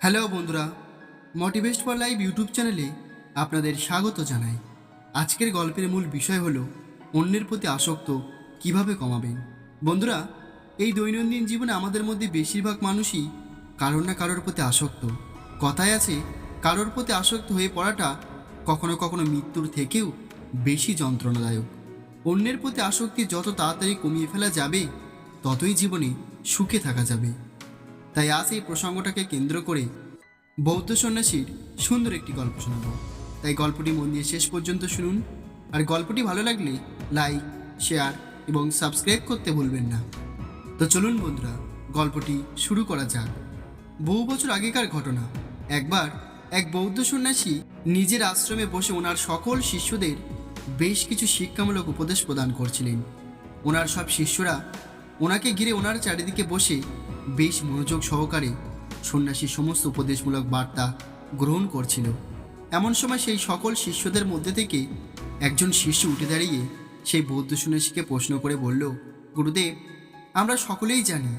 Hello বন্ধুরা মোটিভেস্ট for live YouTube চ্যানেলে আপনাদের স্বাগত জানাই। আজকের গল্পের মূল বিষয় হলো, অন্যের প্রতি আসক্ত কীভাবে কমাবেন? বন্ধুরা, এই দৈনন্দিন জীবনে আমাদের মধ্যে বেশিরভাগ মানুষই কারোর না কারোর প্রতি আসক্ত। কথায় আছে, কারোর প্রতি আসক্ত হয়ে পড়াটা কখনো কখনো মৃত্যুর থেকেও বেশি যন্ত্রণাদায়ক। অন্যের প্রতি আসক্তি যত তাড়াতাড়ি কমিয়ে ফেলা যাবে, ততই জীবনে সুখে থাকা যাবে। তাই আজ এই প্রসঙ্গটাকে কেন্দ্র করে বৌদ্ধ সন্ন্যাসীর সুন্দর একটি গল্প শোনাব। তাই গল্পটি মন দিয়ে শেষ পর্যন্ত শুনুন। আর গল্পটি ভালো লাগলে লাইক, শেয়ার এবং সাবস্ক্রাইব করতে ভুলবেন না। তো চলুন বন্ধুরা, গল্পটি শুরু করা যাক। বহু বছর আগেকার ঘটনা। একবার এক বৌদ্ধ সন্ন্যাসী নিজের আশ্রমে বসে ওনার সকল শিষ্যদের বেশ কিছু শিক্ষামূলক উপদেশ প্রদান করছিলেন। ওনার সব শিষ্যরা ওনাকে ঘিরে ওনার চারিদিকে বসে বেশ মনোযোগ সহকারে সন্ন্যাসীর সমস্ত উপদেশমূলক বার্তা গ্রহণ করছিল। এমন সময় সেই সকল শিষ্যদের মধ্যে থেকে একজন শিষ্য উঠে দাঁড়িয়ে সেই বৌদ্ধ সন্ন্যাসীকে প্রশ্ন করে বলল, গুরুদেব, আমরা সকলেই জানি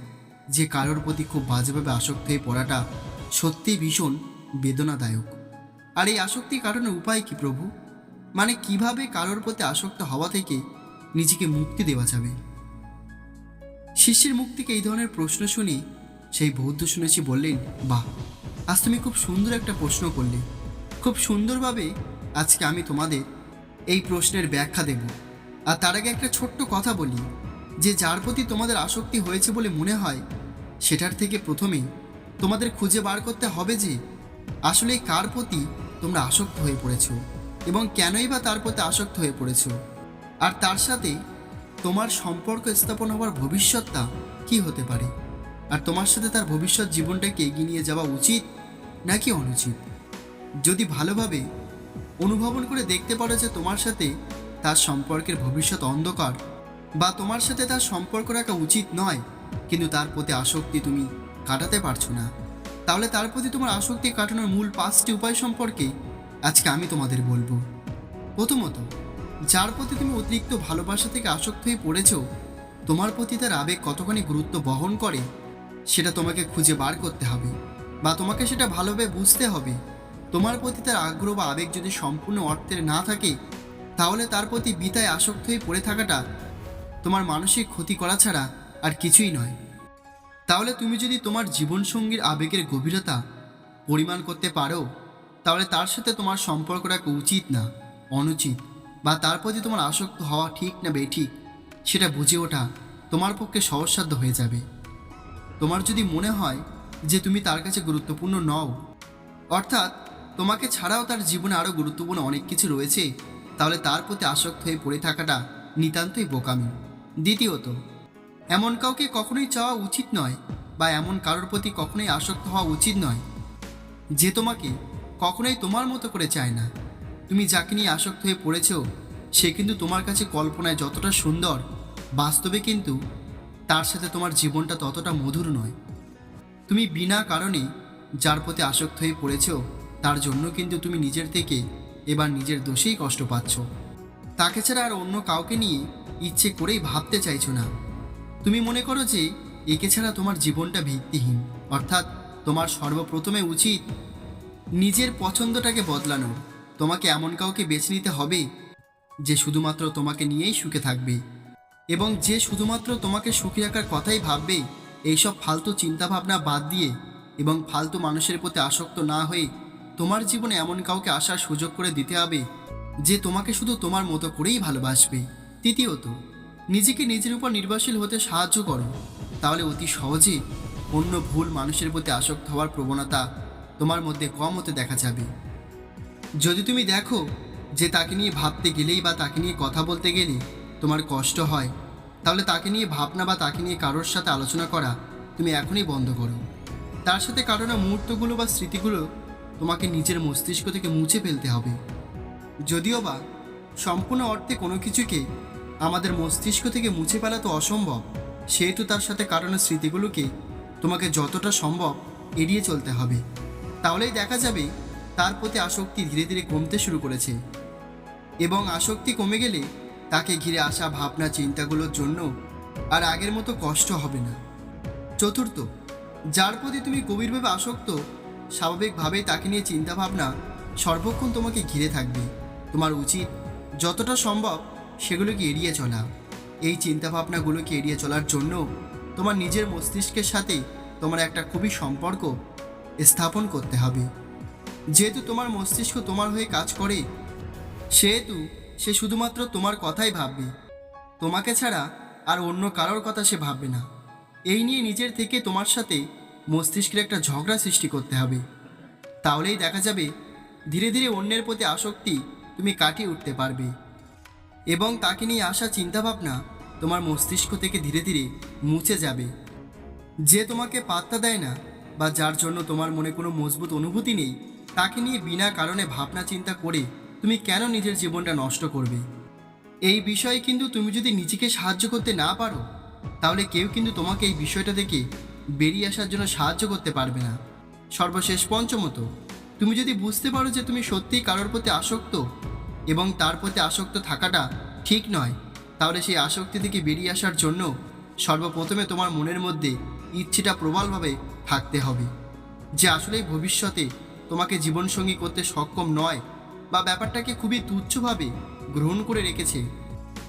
যে কারোর প্রতি খুব বাজেভাবে আসক্ত হয়ে পড়াটা সত্যিই ভীষণ বেদনাদায়ক। আর এই আসক্তি কাটানোর উপায় কি প্রভু? মানে কীভাবে কারোর প্রতি আসক্ত হওয়া থেকে নিজেকে মুক্তি দেওয়া যাবে? শিষ্যের মুখ থেকে এই ধরনের প্রশ্ন শুনি, সেই বৌদ্ধ শুনেছি বললেন, বাহ, আজ তুমি খুব সুন্দর একটা প্রশ্ন করলে। খুব সুন্দরভাবে আজকে আমি তোমাদের এই প্রশ্নের ব্যাখ্যা দেব। আর তার আগে একটা ছোট্ট কথা বলি, যে যার প্রতি তোমাদের আসক্তি হয়েছে বলে মনে হয়, সেটার থেকে প্রথমেই তোমাদের খুঁজে বার করতে হবে যে, আসলে কার প্রতি তোমরা আসক্ত হয়ে পড়েছ এবং কেনই বা তার প্রতি আসক্ত হয়ে পড়েছ। আর তার সাথে তোমার সম্পর্ক স্থাপন হওয়ার ভবিষ্যৎটা কি হতে পারে? আর তোমার সাথে তার ভবিষ্যৎ জীবনটাকে এগিয়ে নিয়ে যাওয়া উচিত নাকি অনুচিত? যদি ভালোভাবে অনুভবন করে দেখতে পারো যে তোমার সাথে তার সম্পর্কের ভবিষ্যৎ অন্ধকার বা তোমার সাথে তার সম্পর্ক রাখা উচিত নয়, কিন্তু তার প্রতি আসক্তি তুমি কাটাতে পারছ না, তাহলে তার প্রতি তোমার আসক্তি কাটানোর মূল পাঁচটি উপায় সম্পর্কে আজকে আমি তোমাদের বলব। প্রথমত যার প্রতি তুমি অতিরিক্ত ভালোবাসা থেকে আসক্ত হয়ে পড়েছ, তোমার প্রতি তার আবেগ কতখানি গুরুত্ব বহন করে, সেটা তোমাকে খুঁজে বার করতে হবে বা তোমাকে সেটা ভালোভাবে বুঝতে হবে। তোমার প্রতি তার আগ্রহ বা আবেগ যদি সম্পূর্ণ অর্থের না থাকে, তাহলে তার প্রতি বিতায় আসক্ত হয়ে পড়ে থাকাটা তোমার মানসিক ক্ষতি করা ছাড়া আর কিছুই নয়। তাহলে তুমি যদি তোমার জীবনসঙ্গীর আবেগের গভীরতা পরিমাণ করতে পারো, তাহলে তার সাথে তোমার সম্পর্ক রাখা উচিত না, অনুচিত। বা তার প্রতি তোমার আসক্ত হওয়া ঠিক না বেঠিক সেটা বুঝে ওঠা তোমার পক্ষে সহজসাধ্য হয়ে যাবে। তোমার যদি মনে হয় যে তুমি তার কাছে গুরুত্বপূর্ণ নও, অর্থাৎ তোমাকে ছাড়াও তার জীবনে আরও গুরুত্বপূর্ণ অনেক কিছু রয়েছে, তাহলে তার প্রতি আসক্ত হয়ে পড়ে থাকাটা নিতান্তই বোকামি। দ্বিতীয়ত, এমন কাউকে কখনোই চাওয়া উচিত নয় বা এমন কারোর প্রতি কখনোই আসক্ত হওয়া উচিত নয় যে তোমাকে কখনোই তোমার মতো করে চায় না। তুমি যাকে নিয়ে আসক্ত হয়ে পড়েছ, সে কিন্তু তোমার কাছে কল্পনায় যতটা সুন্দর, বাস্তবে কিন্তু তার সাথে তোমার জীবনটা ততটা মধুর নয়। তুমি বিনা কারণে যার প্রতি আসক্ত হয়ে পড়েছ, তার জন্য কিন্তু তুমি নিজের থেকে এবার নিজের দোষেই কষ্ট পাচ্ছ। তাকে ছাড়া আর অন্য কাউকে নিয়ে ইচ্ছে করেই ভাবতে চাইছো না। তুমি মনে করো যে একে ছাড়া তোমার জীবনটা ভিত্তিহীন, অর্থাৎ তোমার সর্বপ্রথমে উচিত নিজের পছন্দটাকে বদলানো তোমাকে এমন কাউকে বেছে নিতে হবে যে শুধুমাত্র তোমাকে নিয়েই সুখে থাকবে। এবং যে শুধুমাত্র তোমাকে সুখী রাখার কথাই ভাববে, এইসব ফালতু চিন্তাভাবনা বাদ দিয়ে এবং ফালতু মানুষের প্রতি আসক্ত না হয়ে তোমার জীবনে এমন কাউকে আসার সুযোগ করে দিতে হবে যে তোমাকে শুধু তোমার মতো করেই ভালোবাসবে। তৃতীয়ত, নিজেকে নিজের উপর নির্ভরশীল হতে সাহায্য করো। তাহলে অতি সহজে অন্য ভুল মানুষের প্রতি আসক্ত হওয়ার প্রবণতা তোমার মধ্যে কম হতে দেখা যাবে। যদি তুমি দেখো যে তাকে নিয়ে ভাবতে গেলেই বা তাকে নিয়ে কথা বলতে গেলে তোমার কষ্ট হয়, তাহলে তাকে নিয়ে ভাবনা বা তাকে নিয়ে কারোর সাথে আলোচনা করা তুমি এখনই বন্ধ করো। তার সাথে কারণে মুহূর্তগুলো বা স্মৃতিগুলো তোমাকে নিজের মস্তিষ্ক থেকে মুছে ফেলতে হবে। যদিও বা সম্পূর্ণ অর্থে কোনো কিছুকে আমাদের মস্তিষ্ক থেকে মুছে ফেলা তো অসম্ভব, সেহেতু তার সাথে কারণে স্মৃতিগুলোকে তোমাকে যতটা সম্ভব এড়িয়ে চলতে হবে। তাহলেই দেখা যাবে তার প্রতি আসক্তি ধীরে ধীরে কমতে শুরু করেছে। এবং আসক্তি কমে গেলে তাকে ঘিরে আসা ভাবনা, চিন্তাগুলোর জন্য আর আগের মতো কষ্ট হবে না। চতুর্থ, যার প্রতি তুমি গভীরভাবে আসক্ত, স্বাভাবিকভাবেই তাকে নিয়ে চিন্তাভাবনা সর্বক্ষণ তোমাকে ঘিরে থাকবে। তোমার উচিত যতটা সম্ভব সেগুলোকে এড়িয়ে চলা। এই চিন্তাভাবনাগুলোকে এড়িয়ে চলার জন্য তোমার নিজের মস্তিষ্কের সাথে তোমার একটা খুবই সম্পর্ক স্থাপন করতে হবে। যেহেতু তোমার মস্তিষ্ক তোমার হয়ে কাজ করে, সেহেতু সে শুধুমাত্র তোমার কথাই ভাববে। তোমাকে ছাড়া আর অন্য কারোর কথা সে ভাববে না। এই নিয়ে নিজের থেকে তোমার সাথে মস্তিষ্কের একটা ঝগড়া সৃষ্টি করতে হবে। তাহলেই দেখা যাবে ধীরে ধীরে অন্যের প্রতি আসক্তি তুমি কাটিয়ে উঠতে পারবে। এবং তাকে নিয়ে আসা চিন্তাভাবনা তোমার মস্তিষ্ক থেকে ধীরে ধীরে মুছে যাবে। যে তোমাকে পাত্তা দেয় না বা যার জন্য তোমার মনে কোনো মজবুত অনুভূতি নেই তাকে নিয়ে বিনা কারণে ভাবনা চিন্তা করে তুমি কেন নিজের জীবনটা নষ্ট করবে? এই বিষয়ে কিন্তু তুমি যদি নিজেকে সাহায্য করতে না পারো, তাহলে কেউ কিন্তু তোমাকে এই বিষয়টা থেকে বেরিয়ে আসার জন্য সাহায্য করতে পারবে না। সর্বশেষ পঞ্চমত, তুমি যদি বুঝতে পারো যে তুমি সত্যিই কারোর প্রতি আসক্ত এবং তার প্রতি আসক্ত থাকাটা ঠিক নয়, তাহলে সেই আসক্তি থেকে বেরিয়ে আসার জন্য সর্বপ্রথমে তোমার মনের মধ্যে ইচ্ছেটা প্রবলভাবে থাকতে হবে, যে আসলেই ভবিষ্যতে তোমাকে জীবনসঙ্গী করতে সক্ষম নয় বা ব্যাপারটাকে খুবই তুচ্ছভাবে গ্রহণ করে রেখেছে,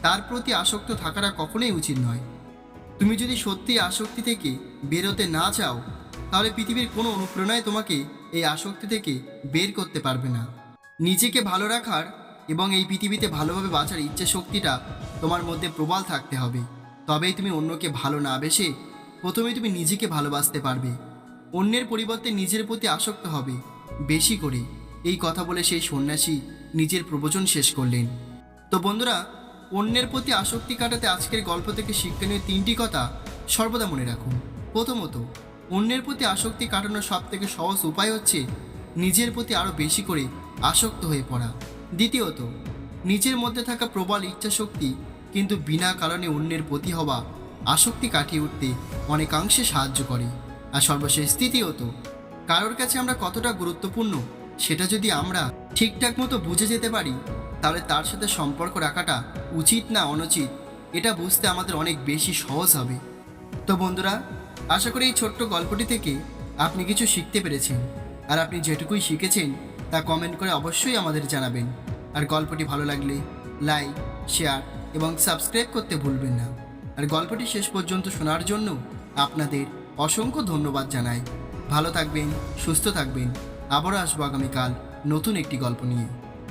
তার প্রতি আসক্ত থাকাটা কখনোই উচিত নয়। তুমি যদি সত্যি আসক্তি থেকে বেরোতে না চাও, তাহলে পৃথিবীর কোনো অনুপ্রেরণায় তোমাকে এই আসক্তি থেকে বের করতে পারবে না। নিজেকে ভালো রাখার এবং এই পৃথিবীতে ভালোভাবে বাঁচার ইচ্ছে শক্তিটা তোমার মধ্যে প্রবল থাকতে হবে। তবেই তুমি অন্যকে ভালো না বেসে প্রথমে তুমি নিজেকে ভালোবাসতে পারবে। অন্যের পরিবর্তে নিজের প্রতি আসক্ত হবে। বেশি করে। এই কথা বলে সেই সন্ন্যাসী নিজের প্রবচন শেষ করলেন। তো বন্ধুরা, অন্যের প্রতি আসক্তি কাটাতে আজকের গল্প থেকে শিক্ষণীয় তিনটি কথা সর্বদা মনে রাখুন। প্রথমত, অন্যের প্রতি আসক্তি কাটানোর সব থেকে সহজ উপায় হচ্ছে নিজের প্রতি আরও বেশি করে আসক্ত হয়ে পড়া। দ্বিতীয়ত, নিজের মধ্যে থাকা প্রবল ইচ্ছাশক্তি কিন্তু বিনা কারণে অন্যের প্রতি হওয়া আসক্তি কাটিয়ে উঠতে অনেকাংশে সাহায্য করে। আর সর্বশেষ তৃতীয়ত কারোর কাছে আমরা কতটা গুরুত্বপূর্ণ সেটা যদি আমরা ঠিকঠাক মতো বুঝে যেতে পারি, তাহলে তার সাথে সম্পর্ক রাখাটা উচিত না অনুচিত, এটা বুঝতে আমাদের অনেক বেশি সহজ হবে। তো বন্ধুরা, আশা করি এই ছোট্ট গল্পটি থেকে আপনি কিছু শিখতে পেরেছেন। আর আপনি যেটুকুই শিখেছেন, তা কমেন্ট করে অবশ্যই আমাদের জানাবেন। আর গল্পটি ভালো লাগলে লাইক, শেয়ার এবং সাবস্ক্রাইব করতে ভুলবেন না। আর গল্পটি শেষ পর্যন্ত শোনার জন্য আপনাদের অসংখ্য ধন্যবাদ জানাই। ভালো থাকবেন সুস্থ থাকবেন। আবারও আসব আগামীকাল নতুন একটি গল্প নিয়ে।